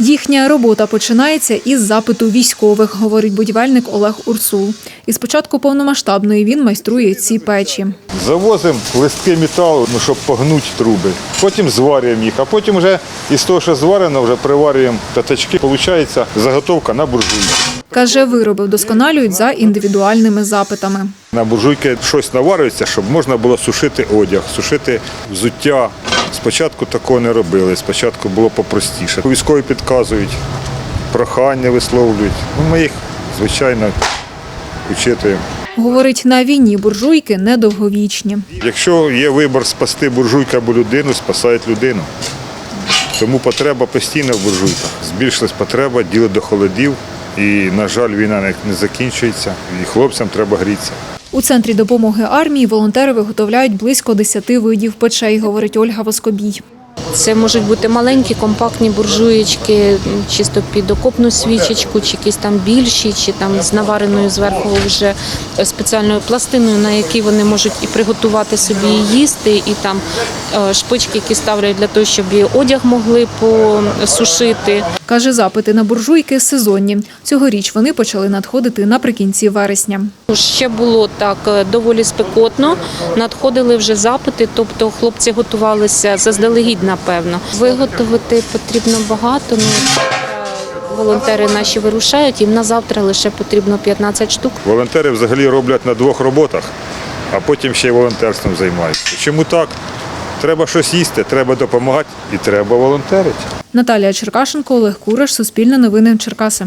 Їхня робота починається із запиту військових, говорить будівельник Олег Урсул. І з початку повномасштабної він майструє ці печі. Завозимо листки металу, ну, щоб погнути труби. Потім зварюємо їх, а потім вже із того, що зварено, вже приварюємо п'ятачки. Получається заготовка на буржуйки. Каже, вироби вдосконалюють за індивідуальними запитами. На буржуйки щось наварюється, щоб можна було сушити одяг, сушити взуття. Спочатку такого не робили, спочатку було попростіше. Військові підказують, прохання висловлюють. Ну, ми їх, звичайно, учитуємо. Говорить, на війні буржуйки недовговічні. Якщо є вибір спасти буржуйку або людину, спасають людину. Тому потреба постійно в буржуйках. Збільшилась потреба, діло до холодів. І, на жаль, війна не закінчується, і хлопцям треба грітися. У центрі допомоги армії волонтери виготовляють близько 10 видів печей, говорить Ольга Воскобій. Це можуть бути маленькі компактні буржуєчки, чисто під окопну свічечку, чи якісь там більші, чи там з навареною зверху вже спеціальною пластиною, на якій вони можуть і приготувати собі і їсти, і там е, шпички, які ставлять для того, щоб і одяг могли посушити. Каже, запити на буржуйки сезонні. Цьогоріч вони почали надходити наприкінці вересня. Ще було так е, доволі спекотно. Надходили вже запити, тобто хлопці готувалися заздалегідь, напевно. Виготовити потрібно багато. Ну волонтери наші вирушають. Їм на завтра лише потрібно 15 штук. Волонтери взагалі роблять на двох роботах, а потім ще й волонтерством займаються. Чому так? Треба щось їсти, треба допомагати і треба волонтерити. Наталія Черкашенко, Олег Кураш, Суспільне новини Черкаси.